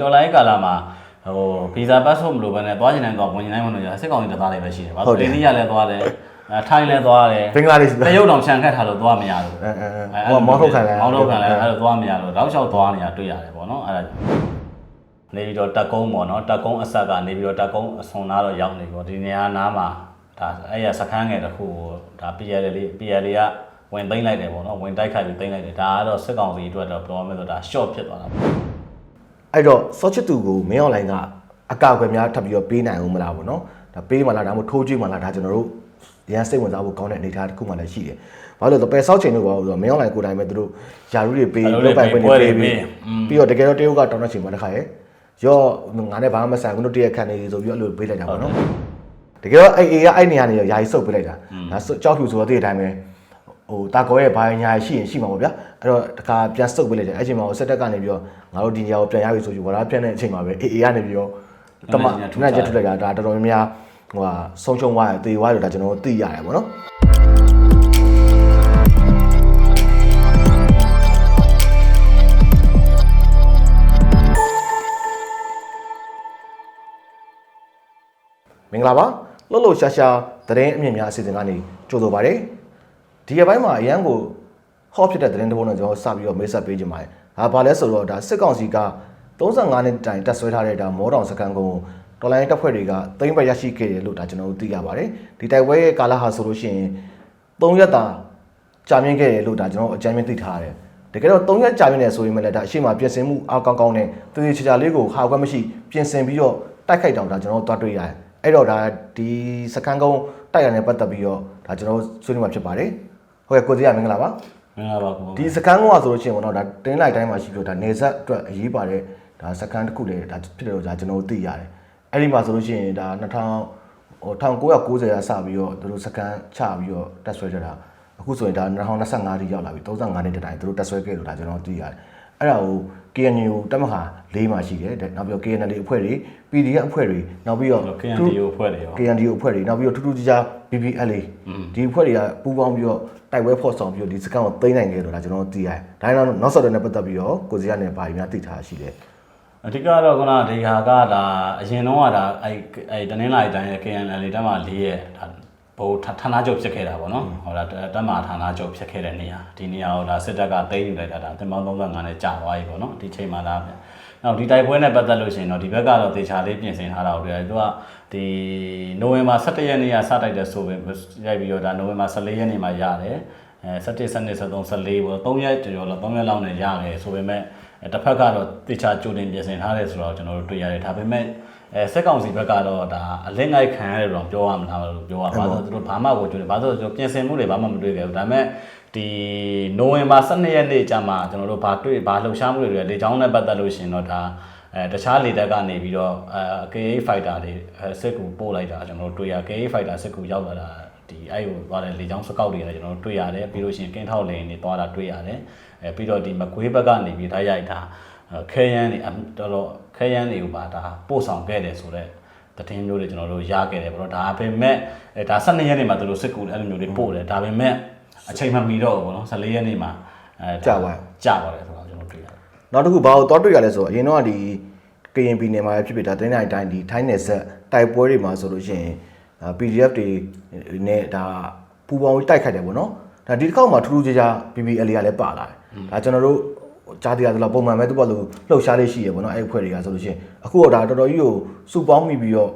တော်လိုင်းကာလာမှာဟိုဗီဇာပတ်ဖို့မလိုဘဲနဲ့သွားချင်တယ်တော့ဝင်ချင်တိုင်းဝင်လို့ရစစ်ကောင်စီတသားလေးပဲရှိတယ်။ဘာလို့အိန္ဒိယလည်းသွားတယ်။အဲထိုင်းလည်းသွားတယ်ဘင်္ဂလားဒေ့ရှ်။တရုတ်တောင်ခြံခတ်ထားလို့သွားမရဘူးအဲအဲအဲဟိုမောင်းထုတ်ခံလဲမောင်းထုတ်ခံလဲအဲ့လိုသွားမရလို့တောက်လျှောက်သွားနေတာတွေ့ရတယ်ပေါ့နော်။အဲ့ဒါနေပြီးတော့တက်ကုန်းပေါ့နော်တက်ကုန်းအဆက်ကနေပြီးတော့တက်ကုန်းအစွန်သားတော့ရောက်နေပြီပေါ့ဒီနေရာနားမှာဒါအဲ့ရစခန်းငယ်တစ်ခုကိုဒါ PL လေး PL လေးကဝင်သိမ့်လိုက်တယ်ပေါ့နော်ဝင်တိုက်ခိုက်ပြီးသိမ့်လိုက်တယ်ဒါကတော့စစ်ကောင်စီအတွက်တော့ပြောမယ်ဆိုဒါ short ဖြစ်သွားတာပေါ့ အဲ့တော့စောချစ်သူကိုမင်းအွန်လိုင်းကအကောက်အွယ်များထပ်ပြီးတော့ပေးနိုင်အောင်မလားပေါ့နော်ဒါပေးမှလားဒါမှမဟုတ်ထိုးကြည့်မှလားဒါကျွန်တော်တို့ရန်စိတ်ဝင်စားဖို့ကောင်းတဲ့အနေအထားတစ်ခုမှလည်းရှိတယ်ဘာလို့လဲဆိုတော့ပယ်ဆောက်ချိန်တို့ပေါ့ဆိုတော့မင်းအွန်လိုင်းကိုယ်တိုင်ပဲသူတို့ယာရုတွေပေးယာရုတွေလုပ်ပိုင်ခွင့်တွေပွဲတွေပေးပေးပြီးอืมပြီးတော့တကယ်တော့တရုတ်ကတောင်းတဲ့ချိန်မှာတစ်ခါရဲ့ရော့ငါနဲ့ဘာမှမဆိုင်ဘူးတို့တရက်ခံနေဆိုပြီးတော့အဲ့လိုပေးလိုက်တာပေါ့နော်တကယ်တော့အဲ့အေးကအဲ့နေရာနေရာကြီးစုပ်ပေးလိုက်တာဒါကြောက်ဖြူဆိုတော့တည်းအတိုင်းပဲဟိုတာကောရဲ့ဘာညာရှိရင်ရှိမှာပေါ့ဗျာ အဲ့တော့တခါပြန်စုပ်ပေးလိုက်တယ်အဲ့ချိန်မှာဟိုစက်တက်ကနေပြီးတော့ငါတို့ဒီနေရာကိုပြန်ရပြီဆိုပြီးဝါလာပြန်တဲ့အချိန်မှာပဲအေးအေးကနေပြီးတော့တမနဲ့ချက်ထုတ်လိုက်တာဒါတော်တော်များများဟိုဟာဆုံးရှုံးသွားတယ်တေသွားတယ်ဒါကျွန်တော်တို့သိရတယ်ပေါ့နော်မင်္ဂလာပါလှုပ်လှုပ်ရှားရှားသတင်းအမြင့်များအစီအစဉ်ကနေကြိုဆိုပါရစေဒီရက်ပိုင်းမှာအရန်ကို ဟော့ဖြစ်တဲ့သတင်းတစ်ပုဒ်နဲ့ကျွန်တော်စပြီးတော့မိတ်ဆက်ပေးကြပါမယ်ဒါဘာလဲဆိုတော့ဒါစစ်ကောင်စီက35နှစ်တိုင်တက်ဆွဲထားတဲ့ဒါမောတောင်စကန်ကုန်းကိုတော်လိုင်းတပ်ဖွဲ့တွေကသိမ်းပိုက်ရရှိခဲ့တယ်လို့ဒါကျွန်တော်တို့သိရပါတယ်ဒီတိုက်ပွဲရဲ့ကာလဟာဆိုလို့ရှိရင်3ရက်တာကြာမြင့်ခဲ့တယ်လို့ဒါကျွန်တော်အကြမ်းမြင့်သိထားရတယ်တကယ်တော့3ရက်ကြာမြင့်နေဆိုရင်လည်းဒါအရှိမပြင်ဆင်မှုအားကောင်းကောင်းနဲ့တည်တည်ချာချာလေးကိုဟာခွက်မရှိပြင်ဆင်ပြီးတော့တိုက်ခိုက်တောင်ဒါကျွန်တော်တို့တွားတွေ့ရတယ်အဲ့တော့ဒါဒီစကန်ကုန်းတိုက်ရတဲ့ပတ်သက်ပြီးတော့ဒါကျွန်တော်တို့ဆွေးနွေးမှာဖြစ်ပါတယ်ဟုတ်ကဲ့ကိုစီရမင်္ဂလာပါမ င်္ဂလာပါကိုဒီစကန်ကဆိုလို့ရှိရင်ပေါ့နော်ဒါတင်းလိုက်တိုင်းမှာရှိပြီးတော့ဒါနေဆက်အတွက်အရေးပါတဲ့ဒါစကန်တစ်ခုလေဒါဖြစ်တယ်လို့ဒါကျွန်တော်တို့သိရတယ်အဲ့ဒီမှာဆိုလို့ရှိရင်ဒါ2000ဟို1990ရာစပြီးတော့သူတို့စကန်ချပြီးတော့တက်ဆွဲကြတာအခုဆိုရင်ဒါ2025တိရောက်လာပြီ35နှစ်တိုင်သူတို့တက်ဆွဲခဲ့လို့ဒါကျွန်တော်သိရတယ် အဲ့ဒါကို KNU တက်မဟာ၄မှာရှိတယ်တဲ့နောက်ပြီးတော့ KNL အဖွဲ့တွေ PDF အဖွဲ့တွေနောက်ပြီးတော့ KNDO ဖွဲ့တယ်ရော KNDO အဖွဲ့တွေနောက်ပြီးတော့ထူးထူးခြားခြား BBLA ဒီအဖွဲ့တွေကပူးပေါင်းပြီးတော့တိုက်ပွဲဖော်ဆောင်ပြီးတော့ဒီစကန်ကိုသိမ်းနိုင်ခဲ့တော့ဒါကျွန်တော်တို့သိရတယ်။ဒါကြောင့်နောက်ဆက်တွဲနဲ့ပတ်သက်ပြီးတော့ကိုစီကနေဘာတွေများသိထားရှိလဲအဓိကတော့ခုနဒီဟာကဒါအရင်တော့ကဒါအဲအဲတနင်္လာရီတိုင်းရဲ့ KNL တက်မှ၄ရဲ့ဒါ ဘိုးဌာနချုပ်ဖြစ်ခဲ့တာပေါ့နော်ဟောဒါတက်မှဌာနချုပ်ဖြစ်ခဲ့တဲ့နေရာဒီနေရာကိုဒါစစ်တပ်ကသိမ်းယူလိုက်တာဒါတင်ပေါင်း35နဲ့ကြာသွားပြီပေါ့နော်ဒီချိန်မှာဒါနောက်ဒီတိုက်ပွဲနဲ့ပတ်သက်လို့ရှိရင်တော့ဒီဘက်ကတော့တေချာလေးပြင်ဆင်ထားတာကိုတွေ့ရတယ်သူကဒီနိုဝင်ဘာ17ရက်နေ့ကစတိုက်တဲ့ဆိုပဲရိုက်ပြီးတော့ဒါနိုဝင်ဘာ14ရက်နေ့မှာရတယ်အဲ17 12 13 14ပေါ့3ရက်ကျော်လောက်3ရက်လောက်နဲ့ရတယ်ဆိုပေမဲ့အဲတစ်ဖက်ကတော့တေချာကြိုတင်ပြင်ဆင်ထားတယ်ဆိုတော့ကျွန်တော်တို့တွေ့ရတယ်ဒါပေမဲ့ အဲစက်ကောင်စီဘက်ကတော့ဒါအလစ်ငိုက်ခံရတယ်တော့ပြောရမလားလို့ပြောရပါတော့သူတို့ဘာမှကိုကြိုတင်ဘာလို့ဆိုတော့ပြင်ဆင်မှုတွေဘာမှမတွေ့ခဲ့ဘူးဒါပေမဲ့ဒီနိုဝင်ဘာ12ရက်နေ့ကျမှကျွန်တော်တို့ဘာတွေ့ဘာလှုပ်ရှားမှုတွေတွေလေချောင်းနဲ့ပတ်သက်လို့ရှိရင်တော့ဒါအဲတခြားလေတပ်ကနေပြီးတော့အဲ KA fighter တွေအဲစစ်ကူပို့လိုက်တာကျွန်တော်တို့တွေ့ရ KA fighter စစ်ကူရောက်လာတာဒီအဲ့ကိုသွားတဲ့လေချောင်းစကောက်တွေလည်းကျွန်တော်တို့တွေ့ရတယ်ပြီးလို့ရှိရင်ကင်းထောက်လေတွေသွားတာတွေ့ရတယ်အဲပြီးတော့ဒီမကွေးဘက်ကနေပြီးထားရိုက်တာခဲယမ်းတွေတော်တော် ခဲယမ်းတွေကိုပါဒါပို့ဆောင်ခဲ့တယ်ဆိုတော့တထင်းမျိုးတွေကျွန်တော်တို့ရခဲ့တယ်ပေါ့နော်ဒါပေမဲ့အဲဒါ12ရက်နေ့မှာသူတို့စစ်ကူအဲ့လိုမျိုးတွေပို့တယ်ဒါပေမဲ့အချိန်မမီတော့ဘူးပေါ့နော်14ရက်နေ့မှာအဲကြာသွားကြာပါတယ်ဆိုတော့ကျွန်တော်တွေ့ရတယ်။နောက်တစ်ခုဘာကိုတော့တွေ့ရလဲဆိုတော့အရင်တော့ကဒီ KNP နယ်မှာဖြစ်ဖြစ်ဒါတိုင်းတိုင်းတိုင်းဒီထိုင်းနယ်ဆက်တိုက်ပွဲတွေမှာဆိုလို့ရှိရင်ဒါ PDF တွေနဲ့ဒါပူပေါင်းပြီးတိုက်ခိုက်တယ်ပေါ့နော်။ဒါဒီတစ်ခေါက်မှာထူးထူးခြားခြား BBLA ကလည်းပါလာတယ်။ဒါကျွန်တော်တို့ ကြားတရားသလားပုံမှန်ပဲသူ့ဘာလို့လှုပ်ရှားလေးရှိရပေါ့နော်အဲ့အဖွဲ့တွေကဆိုလို့ရှိရင်အခုတော့ဒါတော်တော်ကြီးကိုစုပေါင်းမိပြီးတော့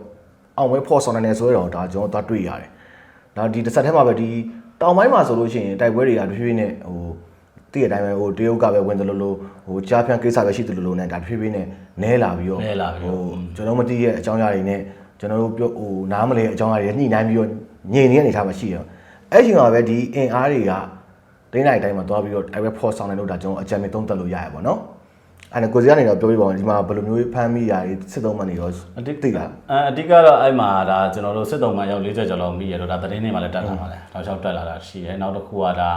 အောင်ဝဲဖော်ဆောင်နိုင်တယ်ဆိုတော့ဒါကျွန်တော်တို့တွေ့ရတယ်။ဒါဒီတစ်ဆက်ထဲမှာပဲဒီတောင်ပိုင်းမှာဆိုလို့ရှိရင်တိုက်ပွဲတွေကတစ်ဖြည်းဖြည်းနဲ့ဟိုတည့်ရတိုင်းပဲဟိုတရုတ်ကပဲဝင်တယ်လို့လို့ဟိုကြားဖြန့်ကိစ္စပဲရှိတယ်လို့လို့နဲ့ဒါဖြည်းဖြည်းနဲ့နဲလာပြီးတော့နဲလာပြီးတော့ဟိုကျွန်တော်မသိရဲ့အကြောင်းအရာတွေနဲ့ကျွန်တော်တို့ပြောဟိုနားမလဲအကြောင်းအရာတွေညှိနှိုင်းပြီးတော့ညင်နေတဲ့အနေထားမှာရှိတယ်အဲ့ဒီမှာပဲဒီအင်အားတွေက တိုင်းတိုင်းတိုင်းမှာသွားပြီးတော့အဲ့ပဲဖော်ဆောင်နေလို့ဒါကျွန်တော်အကြံပေးသုံးသပ်လို့ရရပါတော့အဲ့ဒါကိုစီကနေတော့ပြောပြပါဦးဒီမှာဘယ်လိုမျိုးဖမ်းမိရာတွေစစ်သုံးမှန်နေတော့အတိတ်သိလားအဲအဓိကတော့အဲ့မှာဒါကျွန်တော်တို့စစ်တုံးမှာရောက်40ကျော်လောက်မိရတော့ဒါသတင်းတွေမှာလည်းတက်လာပါတယ်တောက်လျှောက်တက်လာတာရှိတယ်နောက်တစ်ခုကဒါ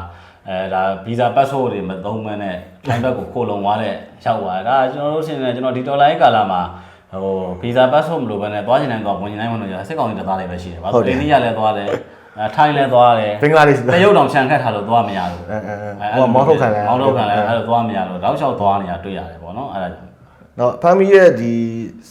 အဲဒါဗီဇာပတ်ဖို့တွေမသုံးမနဲ့ထိုင်းဘက်ကိုခိုးလုံသွားတဲ့ရောက်သွားတာဒါကျွန်တော်တို့ရှင်းနေကျွန်တော်ဒီဒေါ်လာရေးကာလာမှာဟိုဗီဇာပတ်ဖို့မလိုဘဲနဲ့သွားချင်တယ်တော့ဝင်ချင်တိုင်းဝင်လို့ရစစ်ကောင်စီတသားလေးပဲရှိတယ်ဘာလို့အိန္ဒိယလည်းသွားတယ်အဲ ထိုင်းလည်းသွားတယ်ဘင်္ဂလားဒေ့ရှ်တရုတ်တောင်ခြံခတ်ထားလို့သွားမရဘူးအဲအဲအဲဟိုမောင်းထုတ်ခံလဲမောင်းထုတ်ခံလဲအဲ့လိုသွားမရလို့တောက်လျှောက်သွားနေတာတွေ့ရတယ်ပေါ့နော်အဲ့ဒါဒနော်ဖမ်းမိရဲ့ဒီ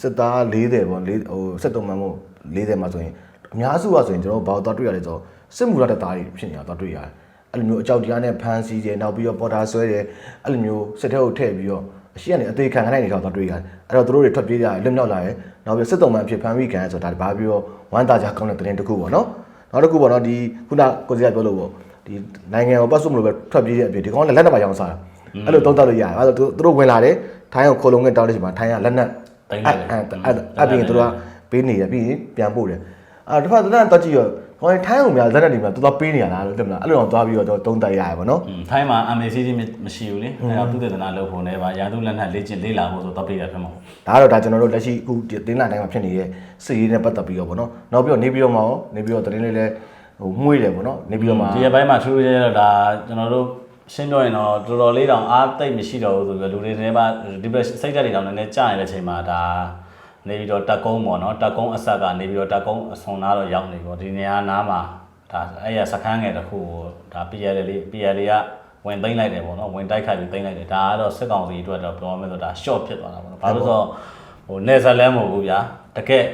စစ်သား40ပေါ့40ဟို73မှန်မို့40မှာဆိုရင်အများစုကဆိုရင်ကျွန်တော်တို့ဘာလို့တော့တွေ့ရလဲဆိုတော့စစ်မှုရတဲ့သားတွေဖြစ်နေတာတော့တွေ့ရတယ်အဲ့လိုမျိုးအကြောက်တရားနဲ့ဖမ်းဆီးတယ်နောက်ပြီးတော့ပေါ်တာဆွဲတယ်အဲ့လိုမျိုးစစ်ထဲကိုထည့်ပြီးတော့အရှိကနေအသေးခံခိုင်းနေတော့တော့တွေ့ရတယ်အဲ့တော့သူတို့တွေထွက်ပြေးကြတယ်လွတ်မြောက်လာတယ်နောက်ပြီးစစ်တုံးမှန်အဖြစ်ဖမ်းမိခံရဆိုတာဒါဘာပြီးတော့ဝမ်းသာကြကောင်းတဲ့သတင်းတစ်ခုပေါ့နော် နောက်တစ်ခုပေါ့နော်ဒီခုနကိုစီကပြောလို့ပေါ့ဒီနိုင်ငံကိုပတ်စုံမလို့ပဲထွက်ပြေးတဲ့အဖြစ်ဒီကောင်ကလက်နက်ပါရောင်းစားတာအဲ့လိုသုံးသပ်လို့ရတယ်အဲ့တော့သူတို့ဝင်လာတယ်ထိုင်းကိုခိုးလုံးနဲ့တောင်းတဲ့ချိန်မှာထိုင်းကလက်နက်တိုင်းလိုက်တယ်အဲ့အဲ့အပြင်သူတို့ကပေးနေရပြီးရင်ပြန်ပို့တယ်အာတစ်ဖက်တစ်ဖက်တော့ကြည့်ရော ခေါင်းထိုင်းအောင်များလက်နက်တွေများတော်တော်ပေးနေရလားလို့သိမလားအဲ့လိုတော့သွားပြီးတော့တုံးတက်ရရပါတော့อืมထိုင်းမှာ MAC ကြီးမရှိဘူးလေအဲတော့သူတေသနာလုပ်ဖို့နဲ့ပါရာသူလက်နက်လေ့ကျင့်လေ့လာဖို့ဆိုတော့ပြရဖြစ်မှာပေါ့ဒါကတော့ဒါကျွန်တော်တို့လက်ရှိအခုတင်းလာတိုင်းမှာဖြစ်နေတဲ့စစ်ရေးနဲ့ပတ်သက်ပြီးတော့ဗောနော်နောက်ပြီးတော့နေပြီးတော့မှရောနေပြီးတော့သတင်းလေးလည်းဟိုမှုေးတယ်ဗောနော်နေပြီးတော့မှဒီရက်ပိုင်းမှာထူးထူးခြားခြားတော့ဒါကျွန်တော်တို့ရှင်းပြောရင်တော့တော်တော်လေးတောင်အားတိတ်မရှိတော့ဘူးဆိုပြီးတော့လူတွေတွေမှာဒီဘက်စိတ်ဓာတ်တွေတောင်နည်းနည်းကြာနေတဲ့အချိန်မှာဒါ နေပြီးတော့တက်ကုန်းပေါ့နော်တက်ကုန်းအဆက်ကနေပြီးတော့တက်ကုန်းအဆွန်သားတော့ရောက်နေပေါ့ဒီနေရာနားမှာဒါအဲ့ရစခန်းငယ်တစ်ခုကိုဒါ PL လေး PL လေးကဝင်သိမ့်လိုက်တယ်ပေါ့နော်ဝင်တိုက်ခိုက်ပြီးသိမ့်လိုက်တယ်ဒါကတော့စစ်ကောင်စီအတွက်တော့ပြောမယ်ဆိုတော့ဒါ short ဖြစ်သွားတာပေါ့နော်ဘာလို့လဲဆိုတော့ဟိုနေဇာလန်မဟုတ်ဘူးဗျာတကယ်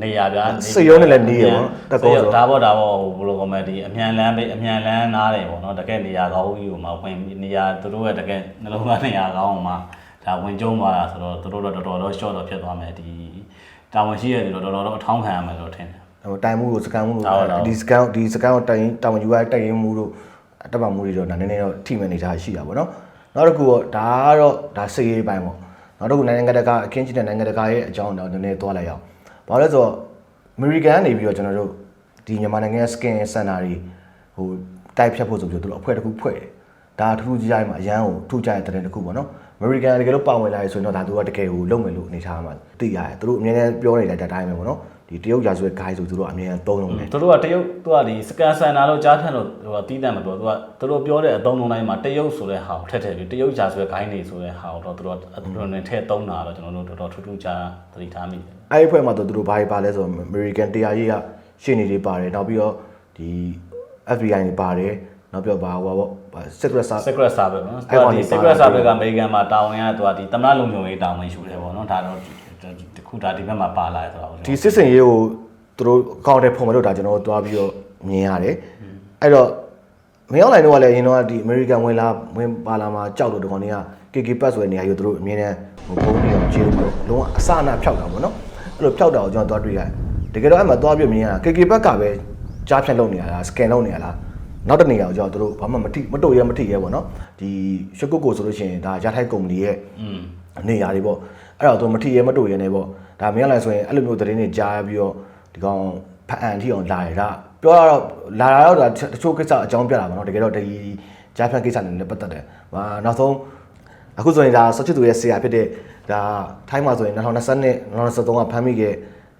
နေရဗျာစိတ်ရောနဲ့လည်းနေရဗောတက်ကောဆိုဒါပေါ့ဒါပေါ့ဟိုဘယ်လိုကောမဒီအမြန်လန်းပဲအမြန်လန်းနားတယ်ပေါ့နော်တကယ်နေရာကောင်းကြီးကိုမှဝင်နေရာသူတို့ရဲ့တကယ်နှလုံးသားနေရာကောင်းမှာဒါဝင်ကျုံသွားတာဆိုတော့သူတို့တော့တော်တော်တော့ short တော့ဖြစ်သွားမယ်ဒီ တာဝန်ရှိရတယ်လို့တော်တော်တော့အထောင်းခံရမယ်လို့ထင်တယ်ဟိုတိုင်မှုတို့စကန်မှုတို့ဟုတ်တယ်ဒီစကန်ဒီစကန်ကိုတိုင်တာဝန်ယူရတိုင်ရင်မှုတို့တက်ပါမှုတွေတော့နည်းနည်းတော့ထိမဲ့နေကြရှိတာဗောနော်နောက်တစ်ခုတော့ဒါကတော့ဒါစစ်ရေးပိုင်းပေါ့နောက်တစ်ခုနိုင်ငံတကာအခင်းကျင်းတဲ့နိုင်ငံတကာရဲ့အကြောင်းတော့နည်းနည်းသွားလိုက်အောင်ဘာလို့လဲဆိုတော့ American ကနေပြီးတော့ကျွန်တော်တို့ဒီမြန်မာနိုင်ငံရဲ့ skin center တွေဟိုတိုက်ဖြတ်ဖို့ဆိုပြီးတော့သူတို့အဖွဲ့တစ်ခုဖွဲ့တယ်ဒါထူးထူးခြားခြားမှာအရန်ကိုထူးခြားတဲ့တဲ့တစ်ခုပေါ့နော် American တကယ်လို့ပါဝင်လာရဆိုရင်တော့ဒါသူကတကယ်ကိုလုပ်မယ်လို့အနေထားမှာသိရတယ်သူတို့အများကြီးပြောနေတဲ့အတိုင်းပဲပေါ့နော်ဒီတရုတ်ရာဇဝတ် guide ဆိုသူတို့အများကြီးသုံးလုံးတယ်သူတို့ကတရုတ်သူကဒီစကန်ဆန်နာလို့ကြားဖြတ်လို့ဟိုတီးတန့်မပြောသူကသူတို့ပြောတဲ့အသုံးလုံးတိုင်းမှာတရုတ်ဆိုတဲ့ဟာကိုထည့်ထည့်ပြီးတရုတ်ဂျာဆိုတဲ့ဂိုင်းနေဆိုတဲ့ဟာကိုတော့သူတို့သူတို့နဲ့ထည့်သုံးတာတော့ကျွန်တော်တို့တော်တော်ထူးထူးခြားသတိထားမိတယ်အဲ့ဒီအဖွဲ့မှာတော့သူတို့ဘာတွေပါလဲဆိုတော့ American တရားရေးကရှင်းနေတွေပါတယ်နောက်ပြီးတော့ဒီ FBI တွေပါတယ်နောက်ပြီးတော့ဘာဟိုပါ Secret Service secret service နော်အဲ့သူကကောင်ဒီတွေ secret ပါ service ကအမေရိကန်မှာတာဝန်ရသူကဒီသမ္မတလုံခြုံရေးတာဝန်ယူတယ်ပေါ့နော်ဒါတော့ဒီခုဒါဒီဘက်မှာပါလာတယ်ဆိုတော့ဒီစစ်စင်ရေးကိုသူတို့အကောင့်ထဲပုံမလို့ဒါကျွန်တော်တို့တွားပြီးတော့မြင်ရတယ်အဲ့တော့မင်းအောင်လိုင်းတို့ကလည်းအရင်တော့ဒီ American ဝင်လာဝင်ပါလာမှာကြောက်လို့ဒီကောင်တွေက KK Pass ဆိုတဲ့နေရာကြီးကိုသူတို့အမြင်နဲ့ဟိုပုံပြီးတော့ကျေးပြီးတော့လုံးဝအစအနာဖျောက်တာပေါ့နော်အဲ့လိုဖျောက်တာကိုကျွန်တော်တွားတွေ့ရတယ်တကယ်တော့အဲ့မှာတွားပြီးမြင်ရတာ KK Pass ကပဲကြားဖြတ်လုပ်နေရတာ scan လုပ်နေရလား နောက်တစ်နေရာကိုကျွန်တော်တို့ဘာမှမထိမတို့ရဲမထိရဲပေါ့နော်ဒီရှုကုတ်ကိုဆိုလို့ရှိရင်ဒါရထိုက်ကုမ္ပဏီရဲ့อืมနေရာတွေပေါ့အဲ့တော့သူမထီရဲမတို့ရဲနေပေါ့ဒါမင်းလိုက်ဆိုရင်အဲ့လိုမျိုးသတင်းတွေကြားပြီးတော့ဒီကောင်ဖအန်ထီအောင်လာရတာပြောရတော့လာတာတော့ဒါတချို့ကိစ္စအကြောင်းပြတာပါတော့တကယ်တော့ဒီဂျာဖန်ကိစ္စနဲ့လည်းပတ်သက်တယ်ဟာနောက်ဆုံးအခုဆိုရင်ဒါဆော့ချစ်သူရဲ့ဆရာဖြစ်တဲ့ဒါထိုင်းမှာဆိုရင်2020နဲ့2023ကဖမ်းမိခဲ့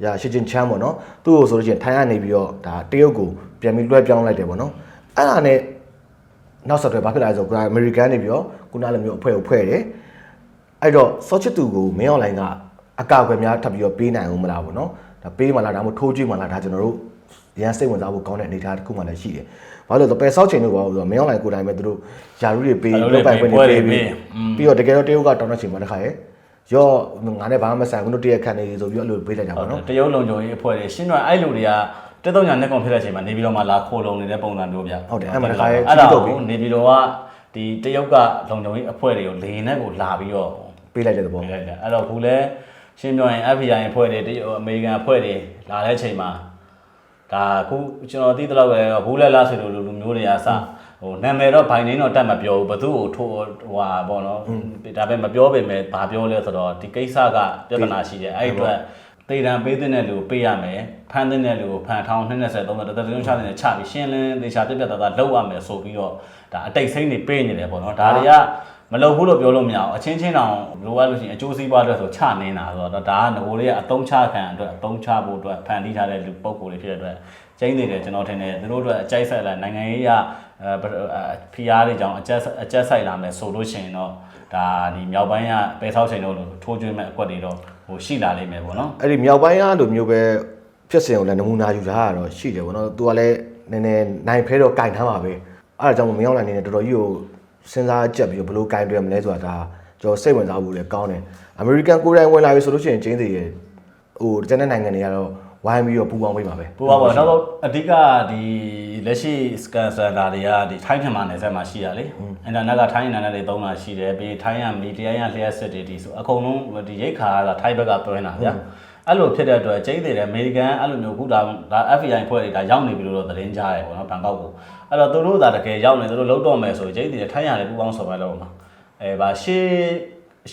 ရရှစ်ချင်းချမ်းပေါ့နော်သူ့ကိုဆိုလို့ရှိရင်ထိုင်းကနေပြီးတော့ဒါတရုတ်ကိုပြန်ပြီးလွှဲပြောင်းလိုက်တယ်ပေါ့နော် အဲ့ဒါနဲ့နောက်ဆက်တွဲဘာဖြစ်လာလဲဆိုတော့အမေရိကန်နေပြီးတော့ခုနလိုမျိုးအဖွဲ့ကိုဖွဲ့တယ်အဲ့တော့စောချစ်သူကိုမင်းအွန်လိုင်းကအကောက်ခွဲများထပ်ပြီးတော့ပေးနိုင်အောင်မလားပေါ့နော်ဒါပေးမှလားဒါမှမဟုတ်ထိုးကြည့်မှလားဒါကျွန်တော်တို့ရန်စိတ်ဝင်စားဖို့ကောင်းတဲ့အနေအထားတစ်ခုမှလည်းရှိတယ်ဘာလို့လဲဆိုတော့ပယ်ဆောက်ချိန်လို့ပါဆိုတော့မင်းအွန်လိုင်းကိုယ်တိုင်ပဲသူတို့ယာရုတွေပေးယာရုတွေလုပ်ပိုင်ခွင့်တွေပွဲတွေပေးပေးပြီးอืมပြီးတော့တကယ်တော့တရုတ်ကတောင်းတဲ့ချိန်မှာတစ်ခါရဲရော့ငါနဲ့ဘာမှမဆိုင်ဘူးတို့တရက်ခန့်နေဆိုပြီးတော့အဲ့လိုပေးလိုက်တာပေါ့နော်တရုတ်လုံခြုံရေးအဖွဲ့တွေရှင်းတော့အဲ့လူတွေက တက်တော့ညာနဲ့ကောင်ဖြစ်တဲ့အချိန်မှာနေပြည်တော်မှာလာခိုးလုံနေတဲ့ပုံစံမျိုးဗျဟုတ်တယ်အဲ့မှာတစ်ခါရဲအဲ့ဒါကြီးတော့ပြီကိုနေပြည်တော်ကဒီတရုတ်ကလုံခြုံရေးအဖွဲ့တွေကိုလေနဲ့ကိုလာပြီးတော့ပေးလိုက်တဲ့သဘောပြလိုက်တယ်အဲ့တော့ခုလဲရှင်းပြောရင် FBI အဖွဲ့တွေတရုတ်အမေရိကန်အဖွဲ့တွေလာတဲ့အချိန်မှာဒါခုကျွန်တော်သိသလောက်ပဲဘူးလက်လားဆိုလိုလူမျိုးတွေကစဟိုနာမည်တော့ဘိုင်နေတော့တတ်မပြောဘူးဘသူ့ကိုထိုးဟိုဟာပေါ့နော်ဒါပေမဲ့မပြောပေမဲ့ဘာပြောလဲဆိုတော့ဒီကိစ္စကပြဿနာရှိတယ်အဲ့ဒီအတွက် တေတံပေးတဲ့လူကိုပေးရမယ်ဖမ်းတဲ့လူကိုဖမ်းထောင်း20 30 30တသတင်းချတဲ့ချပြီးရှင်းလင်းသေချာပြပြတသားလောက်ရမယ်ဆိုပြီးတော့ဒါအတိတ်စိမ့်တွေပေးနေတယ်ပေါ့နော်ဒါတွေကမလုပ်ဘူးလို့ပြောလို့မရအောင်အချင်းချင်းတောင်လိုအပ်လို့ရှိရင်အကျိုးစီးပွားအတွက်ဆိုချနေတာဆိုတော့ဒါကငိုလေးကအတုံးချခံအတွက်အတုံးချဖို့အတွက်ဖန်တီးထားတဲ့လူပုံကိုယ်တွေဖြစ်တဲ့အတွက်ကျင်းနေတယ်ကျွန်တော်ထင်တယ်သူတို့အတွက်အကြိုက်ဆက်လာနိုင်ငံရေးရဖီအားတွေကြောင့်အကြက်အကြက်ဆိုင်လာမယ်ဆိုလို့ရှိရင်တော့ဒါဒီမြောက်ပိုင်းကပယ်ဆောက်ချိန်တို့လိုထိုးကျွေးမဲ့အကွက်တွေတော့ ဟိုရှိလာလိမ့်မယ်ပေါ့နော်အဲ့ဒီမြောက်ပိုင်းအားလိုမျိုးပဲဖြစ်စဉ်ကိုလည်းနမူနာယူထားတာတော့ရှိတယ်ဗောနော်သူကလည်းနည်းနည်းနိုင်ဖဲတော့ကင်ထားပါပဲအဲ့ဒါကြောင့်မင်းအောင်လိုင်းနေနဲ့တော်တော်ကြီးကိုစဉ်းစားကြက်ပြီးတော့ဘယ်လိုကင်တွယ်မလဲဆိုတာဒါကျွန်တော်စိတ်ဝင်စားဖို့လည်းကောင်းတယ်အမေရိကန်ကိုယ်တိုင်ဝင်လာပြီဆိုလို့ရှိရင်ကျင်းသေးရဲ့ဟိုကျန်တဲ့နိုင်ငံတွေကတော့ ဝိုင်းပြီးတော့ပူပေါင်းပေးပါပဲပူပါပေါ့နောက်တော့အဓိကဒီလက်ရှိ scan center တွေကဒီထိုင်းမြန်မာနယ်စပ်မှာရှိရလေအင်တာနက်ကထိုင်းနာနဲ့တွေသုံးတာရှိတယ်ပြီးထိုင်းရမီဒီယာရလျှက်စစ်တွေဒီဆိုအကုန်လုံးဒီရိတ်ခါကထိုင်းဘက်ကတွင်းတာဗျာအဲ့လိုဖြစ်တဲ့အတွက်ကျိန်းသေးတယ်အမေရိကန်အဲ့လိုမျိုးခုဒါဒါ FBI ဖွဲ့တွေဒါရောက်နေပြီလို့တော့သတင်းကြားတယ်ပေါ့နော်ဘန်ကောက်ကိုအဲ့တော့သူတို့သာတကယ်ရောက်နေသူတို့လုံးတော့မယ်ဆိုရင်ကျိန်းသေးတယ်ထိုင်းရတယ်ပူပေါင်းဆော်ပဲလို့မှာအဲဗာရှေ့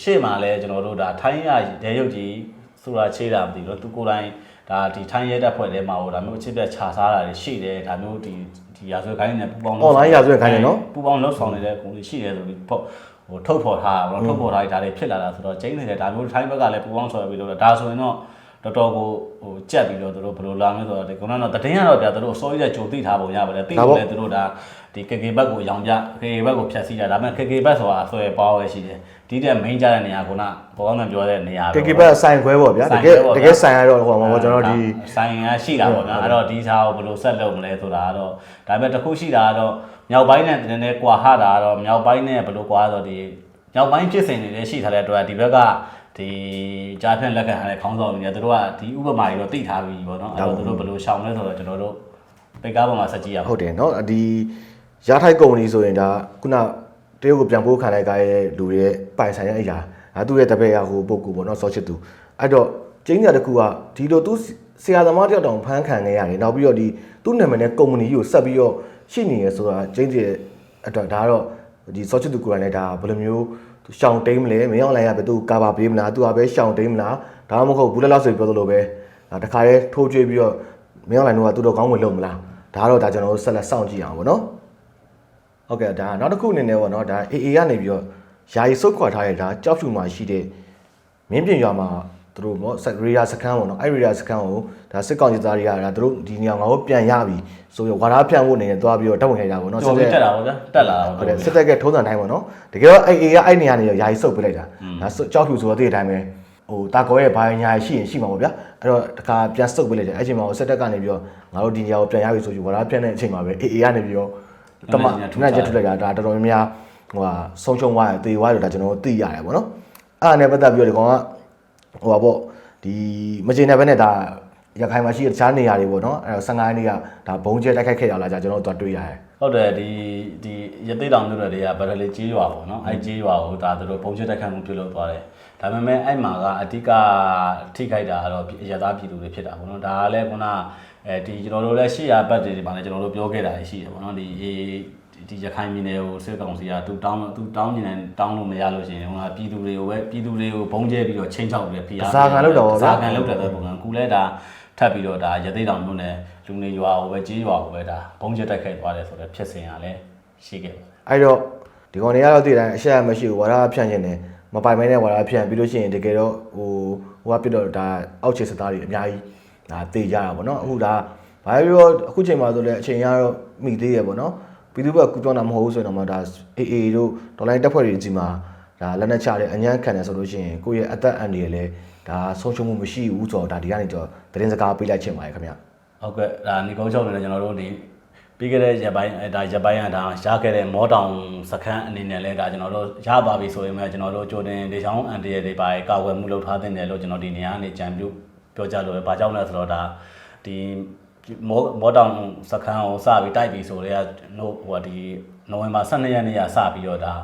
ရှေ့မှာလဲကျွန်တော်တို့ဒါထိုင်းရရဲရုပ်ကြီးဆိုတာချေးတာမသိဘူးသူကိုယ်တိုင် ဒါဒီထိုင်းရဲတပ်ဖွဲ့ထဲမှာဟိုဒါမျိုးအချစ်ပြတ်ခြာစားတာတွေရှိတယ်ဒါမျိုးဒီဒီရာဇဝတ်ခိုင်းနေပူပေါင်း Online ရာဇဝတ်ခိုင်းနေနော်ပူပေါင်းလှုပ်ဆောင်နေတဲ့ကိုတွေရှိတယ်ဆိုပြီးပေါ့ဟိုထုတ်ဖော်ထားတာပေါ့နော်ထုတ်ဖော်ထားပြီးဒါတွေဖြစ်လာတာဆိုတော့ကျင်းနေတယ်ဒါမျိုးထိုင်းဘက်ကလည်းပူပေါင်းဆော်ပြီးလို့ဒါဆိုရင်တော့ တော်တော်ကိုဟိုကြက်ပြီးတော့သူတို့ဘယ်လိုလာမလဲဆိုတော့ဒီကတော့တော့တတင်းကတော့ဗျာသူတို့အစိုးရကြိုသိထားပုံရပါတယ်သိလို့လည်းသူတို့ဒါဒီ KK ဘက်ကိုရောင်ပြ KK ဘက်ကိုဖြတ်စီးတာဒါပေမဲ့ KK ဘက်ဆိုတာအဆွဲပါဝဲရှိတယ်ဒီတဲ့ main ကြတဲ့နေရာကဘောကောင်းမှပြောတဲ့နေရာပဲကေကေဘက်ဆိုင်ခွဲပေါ့ဗျာတကယ်တကယ်ဆိုင်ရတော့ဟိုမှာပေါ့ကျွန်တော်ဒီဆိုင်ရရှိတာပေါ့နော်အဲ့တော့ဒီစားကိုဘယ်လိုဆက်လုပ်မလဲဆိုတာကတော့ဒါပေမဲ့တစ်ခုရှိတာကတော့မြောက်ပိုင်းနဲ့နည်းနည်းကွာဟတာကတော့မြောက်ပိုင်းနဲ့ဘယ်လိုကွာဆိုတော့ဒီမြောက်ပိုင်းဖြစ်စဉ်တွေလည်းရှိထားတဲ့အတွက်ဒီဘက်က ဒီကြားဖြန့်လက်ခံထားတဲ့ခေါင်းဆောင်တွေเนี่ยသူတို့ကဒီဥပမာတွေတော့သိထားပြီပေါ့နော်အဲ့တော့သူတို့ဘယ်လိုရှောင်လဲဆိုတော့ကျွန်တော်တို့ပိတ်ကားပေါ်မှာစက်ကြည့်ရအောင် ဟုတ်တယ်เนาะဒီရထိုက်ကုမ္ပဏီဆိုရင်ဒါခုနတရုတ်ကိုပြန်ပို့ခံလိုက်ကြတဲ့လူတွေရဲ့ပိုင်ဆိုင်တဲ့အရာအဲသူ့ရဲ့တပည့်ရဟိုပုဂ္ဂိုလ်ပေါ့เนาะဆောချစ်သူအဲ့တော့ကျင်းရတစ်ခုကဒီလိုသူဆရာသမားတယောက်တောင်ဖမ်းခံနေရတယ်နောက်ပြီးတော့ဒီသူ့နာမည်နဲ့ကုမ္ပဏီကိုဆက်ပြီးတော့ရှိနေရဆိုတာကျင်းရဲ့အတွက်ဒါကတော့ဒီဆောချစ်သူကိုယ်တိုင်လည်းဒါဘယ်လိုမျိုး သူရှောင်တိန်မလဲမင်းအောင်လိုက်ရပဲသူကာပါပေးမလားသူကပဲရှောင်တိန်မလားဒါမှမဟုတ်ဘူးလက်လောက်ဆိုပြောသလိုပဲဒါတခါတည်းထိုးကြွေးပြီးတော့မင်းအောင်လိုက်တို့ကသူတို့ကောင်းဝင်လုပ်မလားဒါကတော့ဒါကျွန်တော်တို့ဆက်လက်စောင့်ကြည့်အောင်ပေါ့နော်ဟုတ်ကဲ့ဒါနောက်တစ်ခုအနေနဲ့ပေါ့နော်ဒါ AA ကနေပြီးတော့ယာယီစုတ်ခွာထားတဲ့ဒါကြောက်ဖြူမှာရှိတဲ့မင်းပြင်ရွာမှာ သူတို့ပေါ့ဆက်ရီယာစခန်းပေါ့နော်အဲ့ရီယာစခန်းကိုဒါစစ်ကောင်စီသားတွေကဒါသူတို့ဒီနေရာငါတို့ပြန်ရပြီဆိုရဝါဒဖြန့်ဖို့အနေနဲ့သွားပြီးတော့တက်ဝင်ခဲ့ကြပါပေါ့နော်ကျော်ပြီးတက်လာပါဗျာတက်လာတာဟုတ်တယ်စစ်တပ်ကထုံးစံတိုင်းပေါ့နော်တကယ်တော့ AA ကအဲ့နေရာနေယာယီစုတ်ပေးလိုက်တာဒါကြောက်ဖြူဆိုတော့ဒီအတိုင်းပဲဟိုတာကောရဲ့ဘာညာရှိရင်ရှိမှာပေါ့ဗျာအဲ့တော့တခါပြန်စုတ်ပေးလိုက်တယ်အဲ့ချိန်မှာစစ်တပ်ကနေပြီးတော့ငါတို့ဒီနေရာကိုပြန်ရပြီဆိုပြီးဝါဒဖြန့်တဲ့အချိန်မှာပဲ AA ကနေပြီးတော့တမထနာချက်ထုတ်လိုက်တာဒါတော်တော်များများဟိုဟာဆုံးရှုံးသွားတယ်တေသွားတယ်ဒါကျွန်တော်တို့သိရတယ်ပေါ့နော်အဲ့ဒါနဲ့ပတ်သက်ပြီးတော့ဒီကောင်က ဟိုပါပေါ့ဒီမကျေနပ်ဘဲနဲ့ဒါရခိုင်မှာရှိတဲ့တခြားနေရာတွေပေါ့နော်အဲ့တော့15ရက်နေ့ကဒါဘုံကျဲတိုက်ခိုက်ခဲ့ရလားကြာကျွန်တော်တို့တွေ့ရတယ်ဟုတ်တယ်ဒီဒီရသေးတောင်မြို့နယ်တွေကဗရလေကြီးရွာပေါ့နော်အဲကြီးရွာကိုဒါသူတို့ပုံချတက်ခတ်မှုပြုလုပ်သွားတယ်ဒါပေမဲ့အဲ့မှာကအဓိကထိခိုက်တာကတော့ရသားပြည်သူတွေဖြစ်တာပေါ့နော်ဒါကလည်းခုနအဲဒီကျွန်တော်တို့လည်းရှေ့ရဘက်တွေမှာလည်းကျွန်တော်တို့ပြောခဲ့တာရှိတယ်ပေါ့နော်ဒီ ဒီရခိုင်ပြည်နယ်ကိုစစ်ကောင်စီကသူတောင်းသူတောင်းနေတယ်တောင်းလို့မရလို့ရှိရင်ဟိုကပြည်သူတွေကိုပဲပြည်သူတွေကိုဘုံကျဲပြီးတော့ချင်းချောက်ပြီးဖိအားဇာခံလောက်တော့ဗောဗျာဇာခံလောက်တဲ့ပုံစံကူလဲဒါထပ်ပြီးတော့ဒါရသေးတောင်မြို့နယ်လူနေရွာကိုပဲကြီးရွာကိုပဲဒါဘုံကျဲတက်ခိုက်သွားတယ်ဆိုတော့ဖြစ်စဉ်ကလည်းရှိခဲ့ပါတယ်အဲ့တော့ဒီကောင်တွေကတော့သိတယ်အရှက်မရှိဘူးဝါဒဖြန့်ခြင်းတယ်မပိုင်မဲနဲ့ဝါဒဖြန့်ပြီးလို့ရှိရင်တကယ်တော့ဟိုဟိုကပြတော့ဒါအောက်ခြေစသားတွေအများကြီးဒါတေကြတာပေါ့နော်အခုဒါဘာပြောအခုချိန်မှာဆိုလဲအချိန်ရတော့မိသေးရပေါ့နော် ပြည်သူ့ဘက်ကူပြောတာမဟုတ်ဘူးဆိုရင်တော့မှဒါ AA တို့ဒေါ်လာတက်ဖွဲ့တွေကြီးမှာဒါလက်နက်ချတဲ့အញ្ញမ်းခံတယ်ဆိုလို့ရှိရင်ကိုယ့်ရဲ့အသက်အန္တရာယ်လဲဒါဆုံးရှုံးမှုမရှိဘူးဆိုတော့ဒါဒီကနေတော့သတင်းစကားပေးလိုက်ချင်ပါတယ်ခင်ဗျဟုတ်ကဲ့ဒါနေကုန်းချုပ်နေတယ်ကျွန်တော်တို့ဒီပြီးခဲ့တဲ့ရက်ပိုင်းအဲဒါရက်ပိုင်းကဒါရခဲ့တဲ့မောတောင်စခန်းအနေနဲ့လည်းဒါကျွန်တော်တို့ရပါပြီဆိုရင်လည်းကျွန်တော်တို့ကြိုတင်လေချောင်းအန်တရတွေပါကာကွယ်မှုလုပ်ထားတဲ့တယ်လို့ကျွန်တော်ဒီနေရာကနေကြံပြုပြောကြလို့ပဲဘာကြောင့်လဲဆိုတော့ဒါဒီ မောမောတောင်စခန်းကိုစပြီးတိုက်ပြီးဆိုတော့နို့ဟိုဒီနိုဝင်ဘာ12ရက်နေ့ကစပြီးတော့ဒါ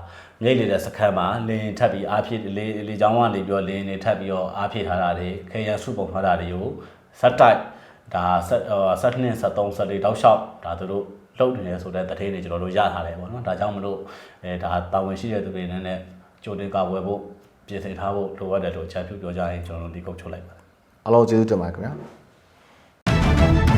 မြိတ်လေတဲ့စခန်းမှာလင်းထပ်ပြီးအားဖြည့်လေလေချောင်းကနေပြီးတော့လင်းနေထပ်ပြီးတော့အားဖြည့်ထားတာတွေခေရန်စုပုံထားတာတွေကိုစက်တိုက်ဒါဆက်ဆက်နှစ်73 74တောက်လျှောက်ဒါသူတို့လုပ်နေတယ်ဆိုတဲ့သတင်းတွေကျွန်တော်တို့ရထားတယ်ပေါ့နော်ဒါကြောင့်မလို့အဲဒါတာဝန်ရှိတဲ့သူတွေနဲ့နဲ့ကြိုတင်ကာဝယ်ဖို့ပြင်ဆင်ထားဖို့လိုအပ်တယ်လို့အချက်ပြုပြောကြရင်ကျွန်တော်တို့ဒီကုတ်ချုပ်လိုက်ပါတယ်အားလုံးကျေးဇူးတင်ပါတယ်ခင်ဗျာ